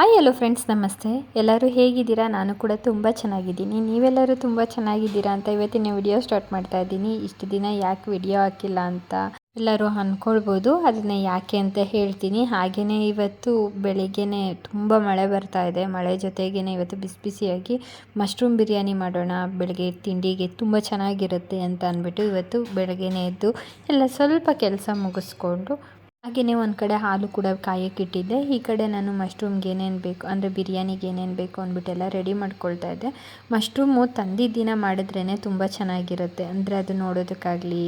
Hello friends ನಮಸ್ತೆ. ಎಲ್ಲರೂ ಹೇಗಿದ್ದೀರಾ? ನಾನು ಕೂಡ ತುಂಬ ಚೆನ್ನಾಗಿದ್ದೀನಿ. ನೀವೆಲ್ಲರೂ ತುಂಬ ಚೆನ್ನಾಗಿದ್ದೀರಾ ಅಂತ ಇವತ್ತಿನ ವಿಡಿಯೋ ಸ್ಟಾರ್ಟ್ ಮಾಡ್ತಾ ಇದ್ದೀನಿ. ಇಷ್ಟು ದಿನ ಯಾಕೆ ವಿಡಿಯೋ ಹಾಕಿಲ್ಲ ಅಂತ ಎಲ್ಲರೂ ಅಂದ್ಕೊಳ್ಬೋದು ಅದನ್ನ ಯಾಕೆ ಅಂತ ಹೇಳ್ತೀನಿ. ಹಾಗೆಯೇ ಇವತ್ತು ಬೆಳಿಗ್ಗೆನೇ ತುಂಬ ಮಳೆ ಬರ್ತಾ ಇದೆ. ಮಳೆ ಜೊತೆಗೇ ಇವತ್ತು ಬಿಸಿ ಬಿಸಿಯಾಗಿ ಮಶ್ರೂಮ್ ಬಿರಿಯಾನಿ ಮಾಡೋಣ, ಬೆಳಗ್ಗೆ ತಿಂಡಿಗೆ ತುಂಬ ಚೆನ್ನಾಗಿರುತ್ತೆ ಅಂತ ಅಂದ್ಬಿಟ್ಟು ಇವತ್ತು ಬೆಳಗ್ಗೆನೇ ಎದ್ದು ಎಲ್ಲ ಸ್ವಲ್ಪ ಕೆಲಸ ಮುಗಿಸ್ಕೊಂಡು ಹಾಗೆಯೇ ಒಂದು ಕಡೆ ಹಾಲು ಕೂಡ ಕಾಯಕ್ಕಿಟ್ಟಿದ್ದೆ ಈ ಕಡೆ ನಾನು ಮಶ್ರೂಮ್ಗೆ ಏನೇನು ಬೇಕು, ಅಂದರೆ ಬಿರಿಯಾನಿಗೆ ಏನೇನು ಬೇಕು ಅಂದ್ಬಿಟ್ಟೆಲ್ಲ ರೆಡಿ ಮಾಡ್ಕೊಳ್ತಾ ಇದ್ದೆ. ಮಶ್ರೂಮು ತಂದಿದ್ದ ದಿನ ಮಾಡಿದ್ರೇ ತುಂಬ ಚೆನ್ನಾಗಿರುತ್ತೆ. ಅಂದರೆ ಅದು ನೋಡೋದಕ್ಕಾಗಲಿ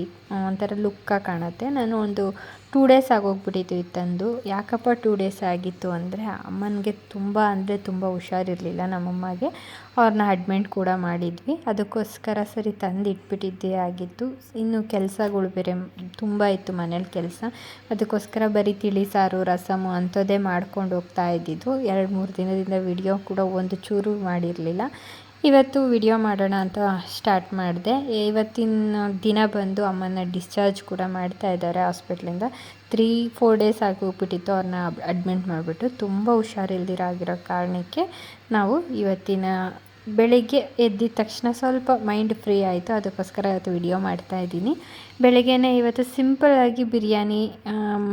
ಒಂಥರ ಲುಕ್ಕಾಗಿ ಕಾಣುತ್ತೆ. ನಾನು ಒಂದು ಟೂ ಡೇಸ್ ಆಗೋಗ್ಬಿಟ್ಟಿತ್ತು ತಂದು. ಯಾಕಪ್ಪ ಟೂ ಡೇಸ್ ಆಗಿತ್ತು ಅಂದರೆ ಅಮ್ಮನಿಗೆ ತುಂಬ ಅಂದರೆ ತುಂಬ ಹುಷಾರಿರಲಿಲ್ಲ ನಮ್ಮಮ್ಮಗೆ. ಅವ್ರನ್ನ ಅಡ್ಮಿಂಟ್ ಕೂಡ ಮಾಡಿದ್ವಿ. ಅದಕ್ಕೋಸ್ಕರ ಸರಿ ತಂದು ಇಟ್ಬಿಟ್ಟಿದ್ದೇ ಆಗಿತ್ತು. ಇನ್ನು ಕೆಲಸಗಳು ಬೇರೆ ತುಂಬ ಇತ್ತು ಮನೇಲಿ ಕೆಲಸ. ಅದಕ್ಕೋಸ್ಕರ ಬರೀ ತಿಳಿ ಸಾರು, ರಸಮು ಅಂಥದ್ದೇ ಮಾಡ್ಕೊಂಡು ಹೋಗ್ತಾ ಇದ್ದಿದ್ದು. ಎರಡು ಮೂರು ದಿನದಿಂದ ವಿಡಿಯೋ ಕೂಡ ಒಂದು ಚೂರು ಮಾಡಿರಲಿಲ್ಲ. ಇವತ್ತು ವಿಡಿಯೋ ಮಾಡೋಣ ಅಂತ ಸ್ಟಾರ್ಟ್ ಮಾಡಿದೆ. ಇವತ್ತಿನ ದಿನ ಬಂದು ಅಮ್ಮನ ಡಿಸ್ಚಾರ್ಜ್ ಕೂಡ ಮಾಡ್ತಾ ಇದ್ದಾರೆ ಹಾಸ್ಪಿಟ್ಲಿಂದ ತ್ರೀ ಫೋರ್ ಡೇಸ್ ಆಗೋಗ್ಬಿಟ್ಟಿತ್ತು ಅವ್ರನ್ನ ಅಡ್ಮಿಂಟ್ ಮಾಡಿಬಿಟ್ಟು. ತುಂಬ ಹುಷಾರಿಲ್ದಿರ ಆಗಿರೋ ಕಾರಣಕ್ಕೆ ನಾವು ಇವತ್ತಿನ ಬೆಳಿಗ್ಗೆ ಎದ್ದಿದ ತಕ್ಷಣ ಸ್ವಲ್ಪ ಮೈಂಡ್ ಫ್ರೀ ಆಯಿತು. ಅದಕ್ಕೋಸ್ಕರ ಇವತ್ತು ವಿಡಿಯೋ ಮಾಡ್ತಾ ಇದ್ದೀನಿ. ಬೆಳಗ್ಗೆನೇ ಇವತ್ತು ಸಿಂಪಲ್ಲಾಗಿ ಬಿರಿಯಾನಿ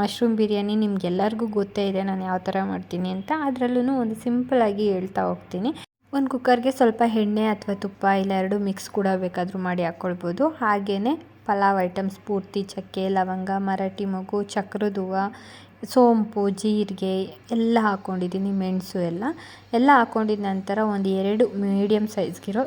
ಮಶ್ರೂಮ್ ಬಿರಿಯಾನಿ ನಿಮ್ಗೆಲ್ಲರಿಗೂ ಗೊತ್ತೇ ಇದೆ. ನಾನು ಯಾವ ಥರ ಮಾಡ್ತೀನಿ ಅಂತ. ಅದರಲ್ಲೂ ಒಂದು ಸಿಂಪಲಾಗಿ ಹೇಳ್ತಾ ಹೋಗ್ತೀನಿ. ಒಂದು ಕುಕ್ಕರ್ಗೆ ಸ್ವಲ್ಪ ಎಣ್ಣೆ ಅಥವಾ ತುಪ್ಪ ಇಲ್ಲ ಎರಡು ಮಿಕ್ಸ್ ಕೂಡ ಬೇಕಾದರೂ ಮಾಡಿ ಹಾಕ್ಕೊಳ್ಬೋದು. ಹಾಗೆಯೇ ಪಲಾವ್ ಐಟಮ್ಸ್ ಪೂರ್ತಿ ಚಕ್ಕೆ, ಲವಂಗ, ಮರಾಠಿ ಮಗು ಚಕ್ರದ ಸೋಂಪು, ಜೀರಿಗೆ ಎಲ್ಲ ಹಾಕ್ಕೊಂಡಿದ್ದೀನಿ, ಮೆಣಸು ಎಲ್ಲ. ಎಲ್ಲ ಹಾಕ್ಕೊಂಡಿದ ನಂತರ ಒಂದು ಎರಡು ಮೀಡಿಯಮ್ ಸೈಜ್ಗಿರೋ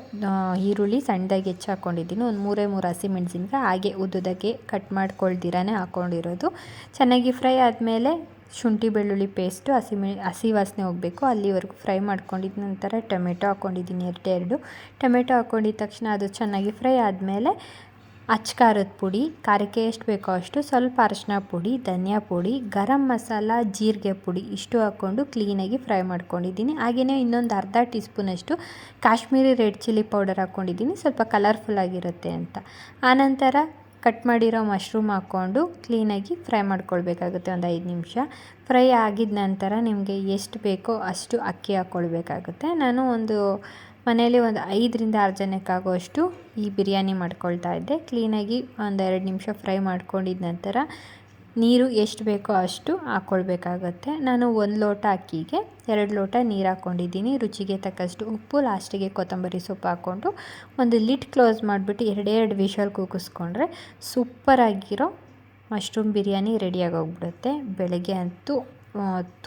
ಈರುಳ್ಳಿ ಸಣ್ಣದಾಗಿ ಹೆಚ್ಚು ಹಾಕ್ಕೊಂಡಿದ್ದೀನಿ. ಒಂದು ಮೂರೇ ಮೂರು ಹಸಿ ಮೆಣಸಿನ್ಕಾಯಿ ಹಾಗೆ ಉದ್ದುದಕ್ಕೆ ಕಟ್ ಮಾಡ್ಕೊಳ್ದಿರಾನೇ ಹಾಕ್ಕೊಂಡಿರೋದು. ಚೆನ್ನಾಗಿ ಫ್ರೈ ಆದಮೇಲೆ ಶುಂಠಿ, ಬೆಳ್ಳುಳ್ಳಿ ಪೇಸ್ಟು ಹಸಿ ಮೆ, ಹಸಿ ವಾಸನೆ ಹೋಗಬೇಕು. ಅಲ್ಲಿವರೆಗೂ ಫ್ರೈ ಮಾಡ್ಕೊಂಡಿದ್ದ ನಂತರ ಟೊಮೆಟೊ ಹಾಕ್ಕೊಂಡಿದ್ದೀನಿ ಎರಡು ಟೊಮೆಟೊ ಹಾಕ್ಕೊಂಡಿದ್ದ ತಕ್ಷಣ ಅದು ಚೆನ್ನಾಗಿ ಫ್ರೈ ಆದಮೇಲೆ ಅಚ್ಕಾರದ ಪುಡಿ, ಖಾರಕ್ಕೆ ಎಷ್ಟು ಬೇಕೋ ಅಷ್ಟು ಸ್ವಲ್ಪ ಅರಶಿನ ಪುಡಿ, ಧನಿಯಾ ಪುಡಿ, ಗರಂ ಮಸಾಲ, ಜೀರಿಗೆ ಪುಡಿ ಇಷ್ಟು ಹಾಕ್ಕೊಂಡು ಕ್ಲೀನಾಗಿ ಫ್ರೈ ಮಾಡ್ಕೊಂಡಿದ್ದೀನಿ. ಹಾಗೆಯೇ ಇನ್ನೊಂದು ಅರ್ಧ ಟೀ ಸ್ಪೂನಷ್ಟು ಕಾಶ್ಮೀರಿ ರೆಡ್ ಚಿಲ್ಲಿ ಪೌಡರ್ ಹಾಕ್ಕೊಂಡಿದ್ದೀನಿ ಸ್ವಲ್ಪ ಕಲರ್ಫುಲ್ ಆಗಿರುತ್ತೆ ಅಂತ. ಆನಂತರ ಕಟ್ ಮಾಡಿರೋ ಮಶ್ರೂಮ್ ಹಾಕ್ಕೊಂಡು ಕ್ಲೀನಾಗಿ ಫ್ರೈ ಮಾಡ್ಕೊಳ್ಬೇಕಾಗುತ್ತೆ ಒಂದು ಐದು ನಿಮಿಷ. ಫ್ರೈ ಆಗಿದ ನಂತರ ನಿಮಗೆ ಎಷ್ಟು ಬೇಕೋ ಅಷ್ಟು ಅಕ್ಕಿ ಹಾಕ್ಕೊಳ್ಬೇಕಾಗುತ್ತೆ. ನಾನು ಒಂದು ಮನೆಯಲ್ಲಿ ಒಂದು ಐದರಿಂದ ಆರು ಜನಕ್ಕಾಗುವಷ್ಟು ಈ ಬಿರಿಯಾನಿ ಮಾಡ್ಕೊಳ್ತಾ ಇದ್ದೆ. ಕ್ಲೀನಾಗಿ ಒಂದು ಎರಡು ನಿಮಿಷ ಫ್ರೈ ಮಾಡ್ಕೊಂಡಿದ ನಂತರ ನೀರು ಎಷ್ಟು ಬೇಕೋ ಅಷ್ಟು ಹಾಕ್ಕೊಳ್ಬೇಕಾಗತ್ತೆ ನಾನು ಒಂದು ಲೋಟ ಅಕ್ಕಿಗೆ, ಎರಡು ಲೋಟ ನೀರು ಹಾಕ್ಕೊಂಡಿದ್ದೀನಿ. ರುಚಿಗೆ ತಕ್ಕಷ್ಟು ಉಪ್ಪು, ಲಾಸ್ಟಿಗೆ ಕೊತ್ತಂಬರಿ ಸೊಪ್ಪು ಹಾಕ್ಕೊಂಡು ಒಂದು ಲಿಡ್ ಕ್ಲೋಸ್ ಮಾಡಿಬಿಟ್ಟು ಎರಡೆರಡು ವಿಷಲ್ ಕೂಗಿಸ್ಕೊಂಡ್ರೆ ಸೂಪರಾಗಿರೋ ಮಶ್ರೂಮ್ ಬಿರಿಯಾನಿ ರೆಡಿಯಾಗೋಗ್ಬಿಡುತ್ತೆ. ಬೆಳಗ್ಗೆ ಅಂತೂ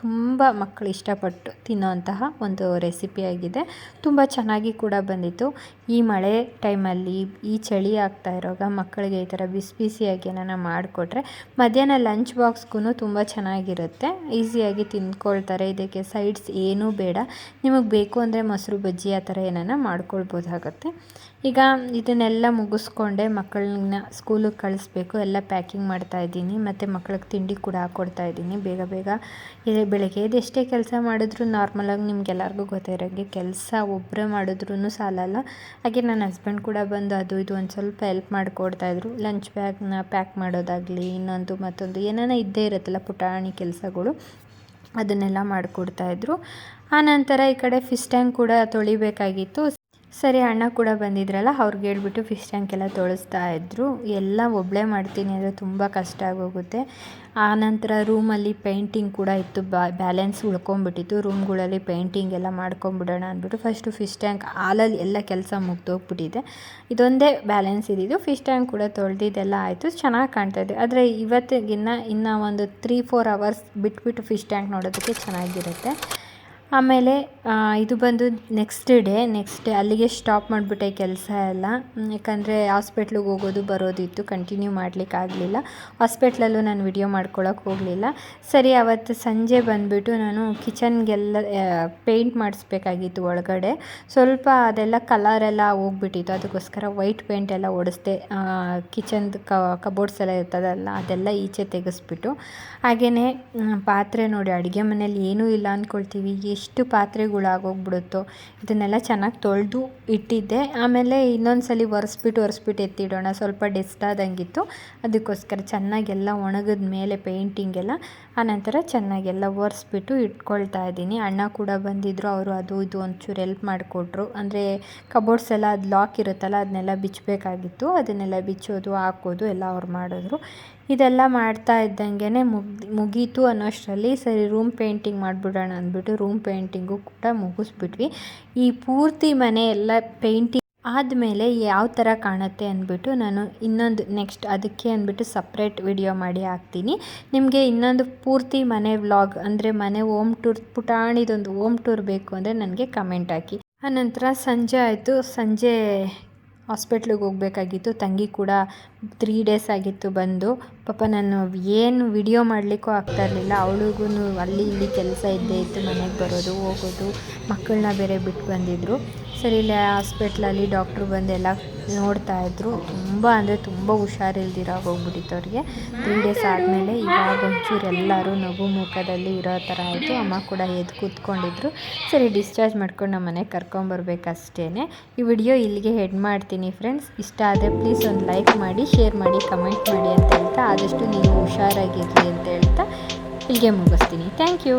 ತುಂಬ ಮಕ್ಕಳು ಇಷ್ಟಪಟ್ಟು ತಿನ್ನೋಂತಹ ಒಂದು ರೆಸಿಪಿಯಾಗಿದೆ ತುಂಬ ಚೆನ್ನಾಗಿ ಕೂಡ ಬಂದಿತ್ತು. ಈ ಮಳೆ ಟೈಮಲ್ಲಿ ಈ ಚಳಿ ಆಗ್ತಾ ಇರೋವಾಗ ಮಕ್ಕಳಿಗೆ ಈ ಥರ ಬಿಸಿ ಬಿಸಿಯಾಗಿ ಏನಾರ ಮಾಡಿಕೊಟ್ರೆ ಮಧ್ಯಾಹ್ನ ಲಂಚ್ ಬಾಕ್ಸ್ಗೂ ತುಂಬ ಚೆನ್ನಾಗಿರುತ್ತೆ. ಈಸಿಯಾಗಿ ತಿಂದ್ಕೊಳ್ತಾರೆ. ಇದಕ್ಕೆ ಸೈಡ್ಸ್ ಏನೂ ಬೇಡ. ನಿಮಗೆ ಬೇಕು ಅಂದರೆ ಮೊಸರು ಬಜ್ಜಿ ಆ ಥರ ಏನಾರ ಮಾಡ್ಕೊಳ್ಬೋದಾಗತ್ತೆ. ಈಗ ಇದನ್ನೆಲ್ಲ ಮುಗಿಸ್ಕೊಂಡೆ ಮಕ್ಕಳನ್ನ ಸ್ಕೂಲಿಗೆ ಕಳಿಸ್ಬೇಕು. ಎಲ್ಲ ಪ್ಯಾಕಿಂಗ್ ಮಾಡ್ತಾ ಇದ್ದೀನಿ. ಮತ್ತು ಮಕ್ಳಿಗೆ ತಿಂಡಿ ಕೂಡ ಹಾಕ್ಕೊಡ್ತಾ ಇದ್ದೀನಿ. ಬೇಗ ಬೇಗ ಇದೆ ಬೆಳಗ್ಗೆ ಎಷ್ಟೇ ಕೆಲಸ ಮಾಡಿದ್ರು ನಾರ್ಮಲಾಗಿ ನಿಮ್ಗೆಲ್ಲರಿಗೂ ಗೊತ್ತಿರೋಂಗೆ ಕೆಲಸ ಒಬ್ಬರೇ ಮಾಡಿದ್ರೂ ಸಾಲಲ್ಲ. ಹಾಗೆ ನನ್ನ ಹಸ್ಬೆಂಡ್ ಕೂಡ ಬಂದು ಅದು ಇದು ಒಂದು ಸ್ವಲ್ಪ ಹೆಲ್ಪ್ ಮಾಡಿಕೊಡ್ತಾಯಿದ್ರು ಲಂಚ್ ಬ್ಯಾಗ್ನ ಪ್ಯಾಕ್ ಮಾಡೋದಾಗಲಿ, ಇನ್ನೊಂದು ಮತ್ತೊಂದು ಏನಾನ ಇದ್ದೇ ಇರುತ್ತಲ್ಲ ಪುಟಾಣಿ ಕೆಲಸಗಳು, ಅದನ್ನೆಲ್ಲ ಮಾಡಿಕೊಡ್ತಾಯಿದ್ರು ಆನಂತರ ಈ ಕಡೆ ಫಿಶ್ ಟ್ಯಾಂಕ್ ಕೂಡ ತೊಳಿಬೇಕಾಗಿತ್ತು. ಸರಿ, ಅಣ್ಣ ಕೂಡ ಬಂದಿದ್ರಲ್ಲ, ಅವ್ರಿಗೆ ಹೇಳ್ಬಿಟ್ಟು ಫಿಶ್ ಟ್ಯಾಂಕ್ ಎಲ್ಲ ತೊಳಸ್ತಾ ಇದ್ದರು ಎಲ್ಲ ಒಬ್ಬಳೇ ಮಾಡ್ತೀನಿ ಅಂದರೆ ತುಂಬ ಕಷ್ಟ ಆಗೋಗುತ್ತೆ. ಆನಂತರ ರೂಮಲ್ಲಿ ಪೇಂಟಿಂಗ್ ಕೂಡ ಇತ್ತು ಬ್ಯಾಲೆನ್ಸ್ ಉಳ್ಕೊಂಬಿಟ್ಟಿತ್ತು ರೂಮ್ಗಳಲ್ಲಿ ಪೇಂಟಿಂಗ್ ಎಲ್ಲ ಮಾಡ್ಕೊಂಬಿಡೋಣ ಅಂದ್ಬಿಟ್ಟು ಫಸ್ಟು ಫಿಶ್ ಟ್ಯಾಂಕ್ ಹಾಲಲ್ಲಿ ಎಲ್ಲ ಕೆಲಸ ಮುಗ್ದೋಗ್ಬಿಟ್ಟಿದೆ. ಇದೊಂದೇ ಬ್ಯಾಲೆನ್ಸ್ ಇದ್ದಿದ್ದು. ಫಿಶ್ ಟ್ಯಾಂಕ್ ಕೂಡ ತೊಳೆದಿದ್ದೆಲ್ಲ ಆಯಿತು. ಚೆನ್ನಾಗಿ ಕಾಣ್ತಾ ಇದೆ. ಆದರೆ ಇವತ್ತಿಗಿನ್ನ ಇನ್ನು ಒಂದು ತ್ರೀ ಫೋರ್ ಅವರ್ಸ್ ಬಿಟ್ಬಿಟ್ಟು ಫಿಶ್ ಟ್ಯಾಂಕ್ ನೋಡೋದಕ್ಕೆ ಚೆನ್ನಾಗಿರುತ್ತೆ. ಆಮೇಲೆ ಇದು ಬಂದು ನೆಕ್ಸ್ಟ್ ಡೇ ನೆಕ್ಸ್ಟ್ ಡೇ ಅಲ್ಲಿಗೆ ಸ್ಟಾಪ್ ಮಾಡಿಬಿಟ್ಟೆ ಕೆಲಸ ಎಲ್ಲ. ಯಾಕಂದರೆ ಹಾಸ್ಪಿಟ್ಲಿಗೆ ಹೋಗೋದು, ಬರೋದಿತ್ತು ಕಂಟಿನ್ಯೂ ಮಾಡಲಿಕ್ಕಾಗಲಿಲ್ಲ ಹಾಸ್ಪಿಟ್ಲಲ್ಲೂ ನಾನು ವಿಡಿಯೋ ಮಾಡ್ಕೊಳಕ್ಕೆ ಹೋಗಲಿಲ್ಲ. ಸರಿ, ಅವತ್ತು ಸಂಜೆ ಬಂದುಬಿಟ್ಟು ನಾನು ಕಿಚನ್ಗೆಲ್ಲ ಪೇಂಟ್ ಮಾಡಿಸ್ಬೇಕಾಗಿತ್ತು ಒಳಗಡೆ. ಸ್ವಲ್ಪ ಅದೆಲ್ಲ ಕಲರೆಲ್ಲ ಹೋಗ್ಬಿಟ್ಟಿತ್ತು. ಅದಕ್ಕೋಸ್ಕರ ವೈಟ್ ಪೇಂಟ್ ಎಲ್ಲ ಓಡಿಸ್ದೆ ಕಿಚನ್ದು ಕಬೋರ್ಡ್ಸ್ ಎಲ್ಲ ಇರ್ತದಲ್ಲ, ಅದೆಲ್ಲ ಈಚೆ ತೆಗೆಸ್ಬಿಟ್ಟು. ಹಾಗೆಯೇ ಪಾತ್ರೆ ನೋಡಿ, ಅಡುಗೆ ಮನೇಲಿ ಏನೂ ಇಲ್ಲ ಅಂದ್ಕೊಳ್ತೀವಿ ಎಷ್ಟು ಪಾತ್ರೆಗಳಾಗೋಗ್ಬಿಡುತ್ತೋ ಇದನ್ನೆಲ್ಲ ಚೆನ್ನಾಗಿ ತೊಳೆದು ಇಟ್ಟಿದ್ದೆ. ಆಮೇಲೆ ಇನ್ನೊಂದು ಸಲ ಒರೆಸ್ಬಿಟ್ಟು ಒರೆಸ್ಬಿಟ್ಟು ಎತ್ತಿಡೋಣ. ಸ್ವಲ್ಪ ಡೆಸ್ಟ್ ಆದಂಗಿತ್ತು ಅದಕ್ಕೋಸ್ಕರ ಚೆನ್ನಾಗೆಲ್ಲ ಒಣಗಿದ ಮೇಲೆ ಪೇಂಟಿಂಗೆಲ್ಲ ಆನಂತರ ಚೆನ್ನಾಗೆಲ್ಲ ಒರೆಸ್ಬಿಟ್ಟು ಇಟ್ಕೊಳ್ತಾ ಇದ್ದೀನಿ. ಅಣ್ಣ ಕೂಡ ಬಂದಿದ್ದರು ಅವರು ಅದು ಇದು ಒಂಚೂರು ಎಲ್ಪ್ ಮಾಡಿಕೊಟ್ರು. ಅಂದರೆ ಕಬೋರ್ಡ್ಸ್ ಎಲ್ಲ ಅದು ಲಾಕ್ ಇರುತ್ತಲ್ಲ ಅದನ್ನೆಲ್ಲ ಬಿಚ್ಚಬೇಕಾಗಿತ್ತು ಅದನ್ನೆಲ್ಲ ಬಿಚ್ಚೋದು, ಹಾಕೋದು ಎಲ್ಲ ಅವ್ರು ಮಾಡಿದ್ರು. ಇದೆಲ್ಲ ಮಾಡ್ತಾ ಇದ್ದಂಗೆ ಮುಗ್, ಮುಗೀತು ಅನ್ನೋಷ್ಟರಲ್ಲಿ, ಸರಿ ರೂಮ್ ಪೇಂಟಿಂಗ್ ಮಾಡಿಬಿಡೋಣ ಅಂದ್ಬಿಟ್ಟು ರೂಮ್ ಪೇಂಟಿಂಗು ಕೂಡ ಮುಗಿಸ್ಬಿಟ್ವಿ. ಈ ಪೂರ್ತಿ ಮನೆ ಎಲ್ಲ ಪೇಂಟಿಂಗ್ ಆದಮೇಲೆ ಯಾವ ಥರ ಕಾಣುತ್ತೆ ಅಂದ್ಬಿಟ್ಟು ನಾನು ಇನ್ನೊಂದು ನೆಕ್ಸ್ಟ್ ಅದಕ್ಕೆ ಅಂದ್ಬಿಟ್ಟು ಸಪ್ರೇಟ್ ವಿಡಿಯೋ ಮಾಡಿ ಹಾಕ್ತೀನಿ. ನಿಮಗೆ ಇನ್ನೊಂದು ಪೂರ್ತಿ ಮನೆ ವ್ಲಾಗ್ ಅಂದರೆ ಮನೆ ಓಮ್ ಟೂರ್ ಪುಟಾಣಿದೊಂದು ಓಮ್ ಟೂರ್ ಬೇಕು ಅಂದರೆ ನನಗೆ ಕಮೆಂಟ್ ಹಾಕಿ. ಆನಂತರ ಸಂಜೆ ಆಯಿತು. ಸಂಜೆ ಹಾಸ್ಪಿಟ್ಲಿಗೆ ಹೋಗಬೇಕಾಗಿತ್ತು. ತಂಗಿ ಕೂಡ ತ್ರೀ ಡೇಸ್ ಆಗಿತ್ತು ಬಂದು. ಪಾಪ ನಾನು ಏನು ವಿಡಿಯೋ ಮಾಡಲಿಕ್ಕೂ ಆಗ್ತಾ ಇರಲಿಲ್ಲ. ಅವಳಿಗೂ ಅಲ್ಲಿ ಇಲ್ಲಿ ಕೆಲಸ ಇದ್ದೇ ಇತ್ತು ಮನೆಗೆ ಬರೋದು, ಹೋಗೋದು ಮಕ್ಕಳನ್ನ ಬೇರೆ ಬಿಟ್ಟು ಬಂದಿದ್ದರು ಸರಿ, ಇಲ್ಲಿ ಹಾಸ್ಪಿಟ್ಲಲ್ಲಿ ಡಾಕ್ಟ್ರು ಬಂದೆಲ್ಲ ನೋಡ್ತಾ ಇದ್ರು. ತುಂಬ ಅಂದರೆ ತುಂಬ ಹುಷಾರಿಲ್ದಿರ ಹೋಗ್ಬಿಟ್ಟಿತ್ತು ಅವ್ರಿಗೆ ತ್ರೀ ಡೇಸ್ ಆದಮೇಲೆ ಇವಾಗ ಒಂಚೂರು ಎಲ್ಲರೂ ನಗು ಮುಖದಲ್ಲಿ ಇರೋ ಥರ ಆಯಿತು. ಅಮ್ಮ ಕೂಡ ಎದ್ದು ಕೂತ್ಕೊಂಡಿದ್ರು. ಸರಿ ಡಿಸ್ಚಾರ್ಜ್ ಮಾಡ್ಕೊಂಡು ನಮ್ಮ ಮನೆಗೆ ಕರ್ಕೊಂಬರ್ಬೇಕಷ್ಟೇ ಈ ವಿಡಿಯೋ ಇಲ್ಲಿಗೆ ಹೆಡ್ ಮಾಡ್ತೀನಿ ಫ್ರೆಂಡ್ಸ್ ಇಷ್ಟ ಆದರೆ ಪ್ಲೀಸ್ ಒಂದು ಲೈಕ್ ಮಾಡಿ ಶೇರ್ ಮಾಡಿ ಕಮೆಂಟ್ ಮಾಡಿ ಅಂತ ಹೇಳ್ತಾ ಆದಷ್ಟು ನೀವು ಹುಷಾರಾಗಿರಲಿ ಅಂತ ಹೇಳ್ತಾ ಇಲ್ಲಿಗೆ ಮುಗಿಸ್ತೀನಿ. Thank you